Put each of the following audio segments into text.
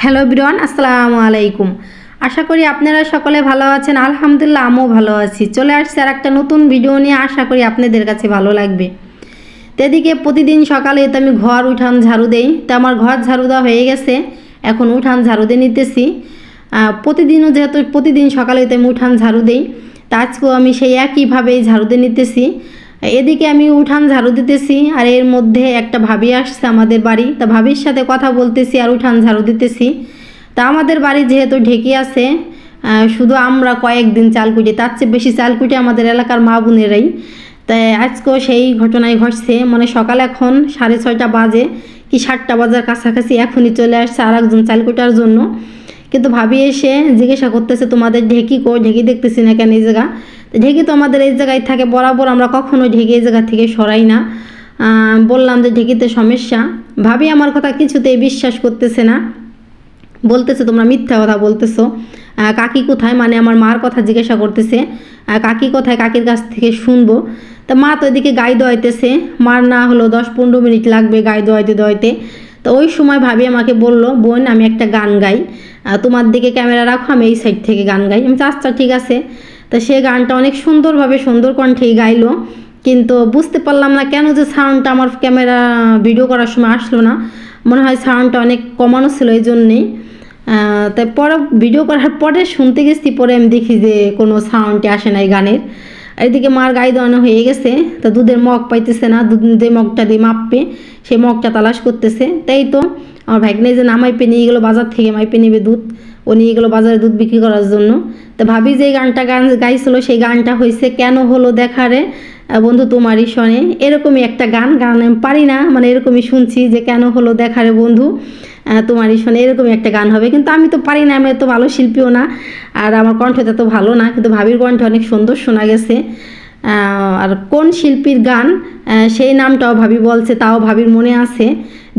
Hello বিরন আসসালামু আলাইকুম আশা করি আপনারা সকলে ভালো আছেন। আলহামদুলিল্লাহ, আমিও ভালো আছি। চলে আসছে আর একটা নতুন ভিডিও নিয়ে। আশা করি আপনাদের কাছে ভালো লাগবে। তো এদিকে প্রতিদিন সকালে তো আমি ঘর, উঠান, ঝাড়ু দেই। তো আমার ঘর ঝাড়ু দেওয়া হয়ে গেছে। এখন উঠান ঝাড়ু দিয়ে নিতেছি। প্রতিদিনও যেহেতু প্রতিদিন সকালে তো আমি উঠান ঝাড়ু দেই, তা আজকেও আমি সেই একইভাবেই ঝাড়ু দিয়ে নিতেছি। এদিকে আমি উঠান ঝাড়ু দিতেছি, আর এর মধ্যে একটা ভাবি আসছে আমাদের বাড়ি। তা ভাবির সাথে কথা বলতেছি আর উঠান ঝাড়ু দিতেছি। তা আমাদের বাড়ি যেহেতু ঢেকে আছে শুধু আমরা কয়েকদিন চাল কুটি, তার চেয়ে বেশি চাল কুটি আমাদের এলাকার মা বোনেরাই। তাই আজকেও সেই ঘটনায় ঘটছে মানে সকাল এখন সাড়ে ছয়টা বাজে, কি সাতটা বাজার কাছাকাছি এখনই চলে আসছে আর একজন চাল কুটার জন্য। কিন্তু ভাবি এসে জিজ্ঞাসা করতেছে, তোমাদের ঢেকি কো, ঢেকি দেখতেছি না কেন এই জায়গা? ঢেকি তো আমাদের এই জায়গায় থাকে, বরাবর আমরা কখনো ঢেকি এই জায়গা থেকে সরাই না। বললাম যে ঢেকিতে সমস্যা। ভাবি আমার কথা কিছুতেই বিশ্বাস করতেছে না। বলতেছে, তোমরা মিথ্যা কথা বলতেছো। কাকি কোথায়? মানে আমার মার কথা জিজ্ঞাসা করতেছে। কাকি কোথায়? কাকির কাছ থেকে শুনব। তা মা তো এদিকে গাই দোয়াইতেছে। মার না হলো দশ পনেরো মিনিট লাগবে গাই দোয়াইতে দোয়াইতে। তো ওই সময় ভাবি আমাকে বলল, বোন, আমি একটা গান গাই। তোমার দিকে ক্যামেরা রাখো, আমি এই সাইড থেকে গান গাই। আমি আচ্ছা ঠিক আছে। তো সে গানটা অনেক সুন্দরভাবে সুন্দর কণ্ঠেই গাইলো। কিন্তু বুঝতে পারলাম না কেন যে সাউন্ডটা আমার ক্যামেরা ভিডিও করার সময় আসলো না। মনে হয় সাউন্ডটা অনেক কমানো ছিল এই জন্যেই। তাই পরে ভিডিও করার পরে শুনতে গেছি, পরে আমি দেখি যে কোনো সাউন্ডে আসে না এই গানের। এদিকে মার গায়ে দেওয়ানো হয়ে গেছে, তা দুধের মগ পাইতেছে না, দুধ যে মগটা দিয়ে মাপবে, সেই মগটা তালাশ করতেছে। তাই তো আমার ভাগ্নে যে নামাইপে নিয়ে গেলো বাজার থেকে, মাইপে নেবে দুধ, ও নিয়ে গেলো বাজারে দুধ বিক্রি করার জন্য। তো ভাবি যে গানটা গান গাইছিল, সেই গানটা হয়েছে কেন হলো দেখারে বন্ধু তোমারই শোনে। এরকমই একটা গান গান পারি না মানে এরকমই শুনছি যে কেন হলো দেখারে বন্ধু। তোমারই শোনে এরকমই একটা গান হবে। কিন্তু আমি তো পারি না, আমি এত ভালো শিল্পীও না। আর আমার কণ্ঠটা তো ভালো না, কিন্তু ভাবির কণ্ঠ অনেক সুন্দর শোনা গেছে। আর কোন শিল্পীর গান সেই নামটাও ভাবি বলছে, তাও ভাবির মনে আছে।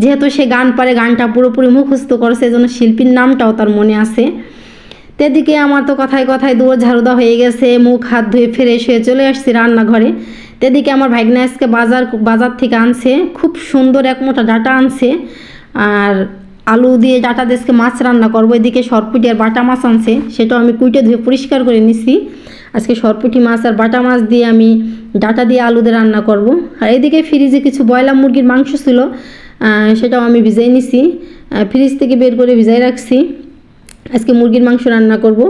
যেহেতু সে গান পারে, গানটা পুরোপুরি মুখস্থ করেছে এজন্য শিল্পীর নামটাও তার মনে আছে। তেদিকে আমার তো কথায় কথায় দৌড় ঝাড়ুদা হয়ে গেছে, মুখ, হাত ধুয়ে ফ্রেশ হয়ে চলে আসছি রান্নাঘরে। তেদিকে আমার ভাগ্নে আজকে বাজার বাজার থেকে আনছে, খুব সুন্দর এক মোটা ডাটা আনছে। আর আলু দিয়ে ডাটা দেশকে মাছ রান্না করব। এদিকে সরপুটি আর বাটা মাছ আনছে, সেটাও আমি কুইটে ধুয়ে পরিষ্কার করে নিছি। আজকে সরপুটি মাছ আর বাটা মাছ দিয়ে আমি ডাটা দিয়ে আলু দিয়ে রান্না করব। আর এদিকে ফ্রিজে কিছু বয়লা মুরগির মাংস ছিল সেটাও আমি ভিজাই নিছি। ফ্রিজ থেকে বের করে ভিজাই রাখছি। আজকে মুরগির মাংস রান্না করব।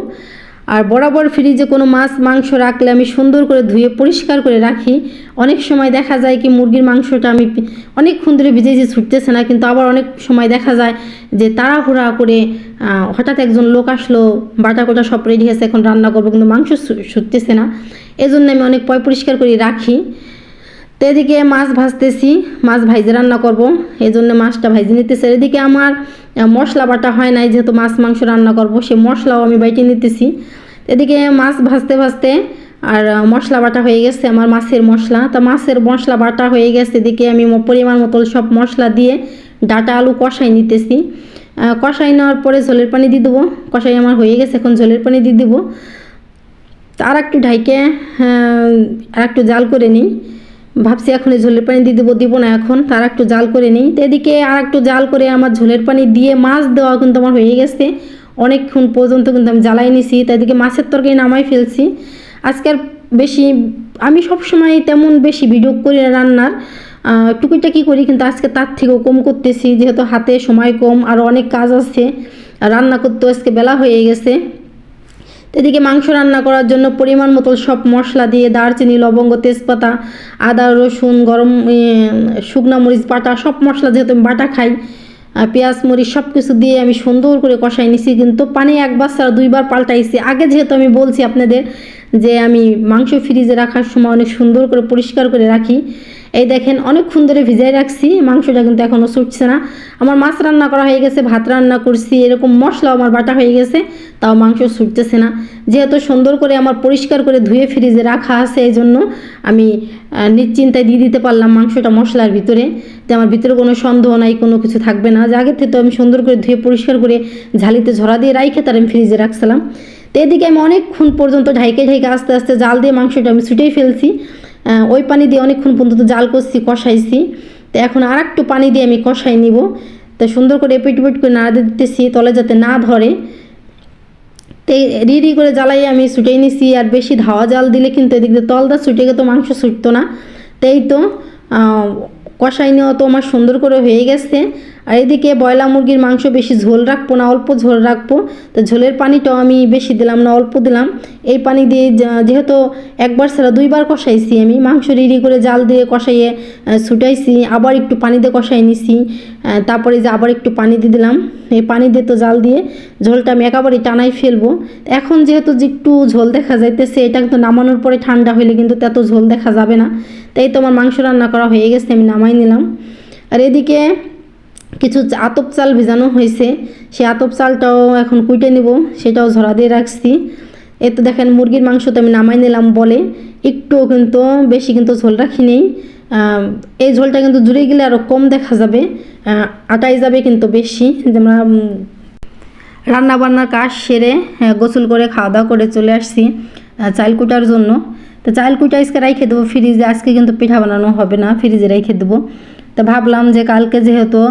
আর বরাবর ফ্রিজে কোনো মাছ, মাংস রাখলে আমি সুন্দর করে ধুয়ে পরিষ্কার করে রাখি। অনেক সময় দেখা যায় কি মুরগির মাংসটা আমি অনেকক্ষণ ধরে ভিজেছি ছুটতেছে না, কিন্তু আবার অনেক সময় দেখা যায় যে তাড়াহুড়া করে হঠাৎ একজন লোক আসলো বাটা কোটা সব রেডি আছে এখন রান্না করব, কিন্তু মাংস ছুটতেছে না। এজন্য আমি অনেক পয় পরিষ্কার করে রাখি। তো এদিকে মাছ ভাজতেছি, মাছ ভাইজে রান্না করব। এই জন্য মাছটা ভাইজে নিতেছি। এদিকে আমার মশলা বাটা হয় নাই, যেহেতু মাছ মাংস রান্না করব, সে মশলাও আমি বাইটে নিতেছি। এদিকে মাছ ভাজতে ভাজতে আর মশলা বাটা হয়ে গেছে আমার মাছের মশলা। তা মাছের মশলা বাটা হয়ে গেছে, এদিকে আমি পরিমাণ মতো সব মশলা দিয়ে ডাটা আলু কষাই নিতেছি। কষাই নেওয়ার পরে ঝোলের পানি দিয়ে দেবো। কষাই আমার হয়ে গেছে, এখন ঝোলের পানি দিয়ে দেবো। আর একটু ঢাইকে আর একটু জাল করে নিই। ভাবছি এখন ঝোলের পানি দিয়ে দেবো, দিব না এখন। তার একটু জাল করে নিই। তো এদিকে আর একটু জাল করে আমার ঝোলের পানি দিয়ে মাছ দেওয়া কিন্তু আমার হয়ে গেছে। অনেকক্ষণ পর্যন্ত কিন্তু আমি জ্বালাই নিছি। তো এদিকে মাছের তরকারি নামাই ফেলছি। আজকে আর বেশি, আমি সব সময় তেমন বেশি ভিডিও করি না রান্নার। টুকিটাকি করি কিন্তু আজকে তার থেকেও কম করতেছি। যেহেতু হাতে সময় কম, আর অনেক কাজ আছে। রান্না করতে আজকে বেলা হয়ে গেছে। এদিকে মাংস রান্না করার জন্য পরিমাণ মতো সব মশলা দিয়ে দারচিনি, লবঙ্গ, তেজপাতা, আদা, রসুন, গরম শুকনা মরিচ, বাটা, সব মশলা যেহেতু আমি বাটা খাই পেঁয়াজ, মরিচ সব কিছু দিয়ে আমি সুন্দর করে কষাই নিছি। কিন্তু পানি একবার ছাড়া দুইবার পাল্টাইছি। আগে যেহেতু আমি বলছি আপনাদের যে আমি মাংস ফ্রিজে রাখার সময় অনেক সুন্দর করে পরিষ্কার করে রাখি এই দেখেন, অনেকক্ষণ ধরে ভিজাই রাখছি, মাংসটা কিন্তু এখনও ছুটছে না। আমার মাছ রান্না করা হয়ে গেছে, ভাত রান্না করছি, এরকম মশলা আমার বাটা হয়ে গেছে, তাও মাংস ছুটতেছে না। যেহেতু সুন্দর করে আমার পরিষ্কার করে ধুয়ে ফ্রিজে রাখা আছে এই জন্য আমি নিশ্চিন্তায় দিয়ে দিতে পারলাম মাংসটা মশলার ভিতরে, যে আমার ভিতরে কোনো সন্দেহ নাই, কোনো কিছু থাকবে না। যে আগের থেকে তো আমি সুন্দর করে ধুয়ে পরিষ্কার করে ঝালিতে ঝরা দিয়ে রাইখে তার আমি ফ্রিজে রাখছিলাম। তো এদিকে আমি অনেকক্ষণ পর্যন্ত ঢাইকে ঢাইকে আস্তে আস্তে জাল দিয়ে মাংসটা আমি ছুটেই ফেলছি। ওই পানি দিয়ে অনেকক্ষণ পর্যন্ত জাল করছি, কষাইছি। তো এখন আর একটু পানি দিয়ে আমি কষাই নিব। তো সুন্দর করে এপিট উপিট করে নাড়া দিতেছি, তলে যাতে না ধরে। তে রিডি করে জ্বালাই আমি ছুটেই নিছি, আর বেশি ধাওয়া জাল দিলে কিন্তু এদিক দিয়ে তলদা ছুটে গেতো মাংস ছুটতো না। তাই তো কষাই নেওয়া তো আমার সুন্দর করে হয়ে গেছে। আর এদিকে বয়লা মুরগির মাংস বেশি ঝোল রাখব না, অল্প ঝোল রাখব। তো ঝোলের পানিটাও আমি বেশি দিলাম না, অল্প দিলাম। এই পানি দিয়ে যেহেতু একবার ছাড়া দুইবার কষাইছি আমি, মাংস রিরি করে জাল দিয়ে কষাইয়ে ছুটাইছি, আবার একটু পানি দিয়ে কষাই নিছি। তারপরে যে আবার একটু পানি দিয়ে দিলাম, এই পানি দিয়ে তো জাল দিয়ে ঝোলটা আমি একেবারে টানাই ফেলব। এখন যেহেতু যে একটু ঝোল দেখা যাইতেছে, এটা কিন্তু নামানোর পরে ঠান্ডা হইলে কিন্তু তত ঝোল দেখা যাবে না। তাই তো আমার মাংস রান্না করা হয়ে গেছে আমি নামাই নিলাম। আর এদিকে কিছু আতপ চাল ভিজানো হয়েছে। সেই আতপ চালটাও এখন কুইটে নিব সেটাও ঝরা দিয়ে রাখছি। এ তো দেখেন মুরগির মাংস তো আমি নামাই নিলাম বলে। একটুও কিন্তু বেশি কিন্তু ঝোল রাখি নেই। এই ঝোলটা কিন্তু জুড়ে গেলে আরও কম দেখা যাবে। আটাই যাবে কিন্তু বেশি। যেমন উম, রান্না বান্নার কাজ সেরে গোসল করে খাওয়া দাওয়া করে চলে আসছি চাল কুটার জন্য। তো চাল কুটা আজকে রেখে দেবো, ফ্রিজে আজকে কিন্তু পিঠা বানানো হবে না, ফ্রিজে রেখে দেবো। তো ভাবলাম যে কালকে যেহেতু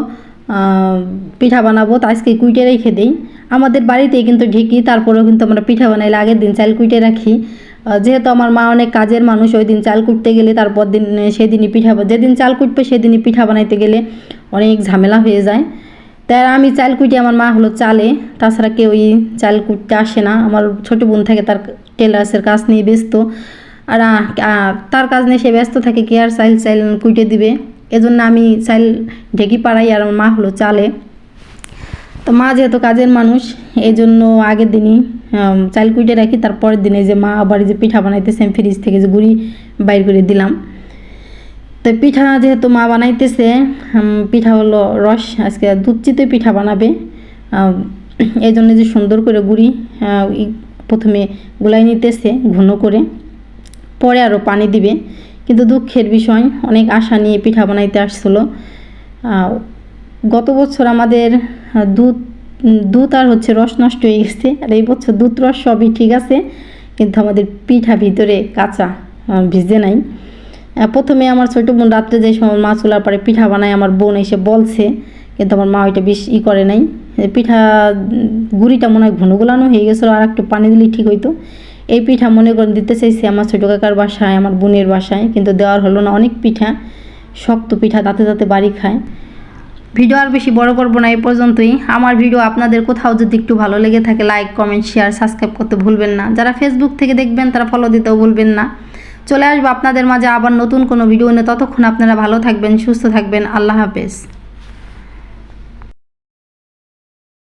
পিঠা বানাবো, তো আজকে কুইটে রেখে দিই। আমাদের বাড়িতেই কিন্তু ঢেকি, তারপরেও কিন্তু আমরা পিঠা বানাইলে আগের দিন চাল কুইটে রাখি। যেহেতু আমার মা অনেক কাজের মানুষ, ওই দিন চাল কুটতে গেলে তারপর দিন সেদিনই পিঠা যেদিন চাল কুটবে সেদিনই পিঠা বানাইতে গেলে অনেক ঝামেলা হয়ে যায়। তাই আমি চাল কুটি আমার মা হলো চালে, তাছাড়া কেউই চাল কুটতে আসে না। আমার ছোট বোন থাকে, তার টেলার্সের কাজ নিয়ে ব্যস্ত। আর তার কাজ নিয়ে সে ব্যস্ত থাকে, কি আর চাইল চাইল কুইটে দিবে? এজন্য আমি চাইল ঢেকি পাড়াই আর আমার মা হলো চালে। তো মা যেহেতু কাজের মানুষ এই জন্য আগের দিনই চাল কুইটে রাখি তারপরের দিনে যে মা আবার যে পিঠা বানাইতেছে ফ্রিজ থেকে যে গুড়ি বাইর করে দিলাম। তো পিঠা যেহেতু মা বানাইতেছে পিঠা হলো রস, আজকে দুধ চিতে পিঠা বানাবে। এই জন্য যে সুন্দর করে গুড়ি প্রথমে গুলাই নিতেছে ঘন করে। পরে আরও পানি দিবে। কিন্তু দুঃখের বিষয়, অনেক আশা নিয়ে পিঠা বানাইতে আসছিল। গত বছর আমাদের দুধ দুধ আর হচ্ছে রস নষ্ট হয়ে গেছে। আর এই বছর দুধ, রস সবই ঠিক আছে, কিন্তু আমাদের পিঠা ভিতরে কাঁচা ভিজে নাই। প্রথমে আমার ছোটো বোন রাত্রে যে সময় মা চুলার পরে পিঠা বানায়, আমার বোন এসে বলছে, কিন্তু আমার মা ওইটা বেশ ই করে নাই। পিঠা গুড়িটা মনে হয় ঘন গোলানো হয়ে গেছিল, আর একটু পানি দিলেই ঠিক হইতো। এই পিঠা মনে করেন দিতে চাইছি আমার ছোটো কাকার বাসায়, আমার বোনের বাসায়, কিন্তু দেওয়ার হলো না। অনেক পিঠা, শক্ত পিঠা, তাতে তাতে বাড়ি খায়। ভিডিও আর বেশি বড় করব না, এই পর্যন্তই। আমার ভিডিও আপনাদের কোথাও যদি একটু ভালো লেগে থাকে লাইক কমেন্ট শেয়ার সাবস্ক্রাইব করতে ভুলবেন না। যারা ফেসবুক থেকে দেখবেন, তারা ফলো দিতেও ভুলবেন না। চলে আসব আপনাদের মাঝে আবার নতুন কোনো ভিডিও নিয়ে। ততক্ষণ আপনারা ভালো থাকবেন, সুস্থ থাকবেন। আল্লাহ হাফেজ।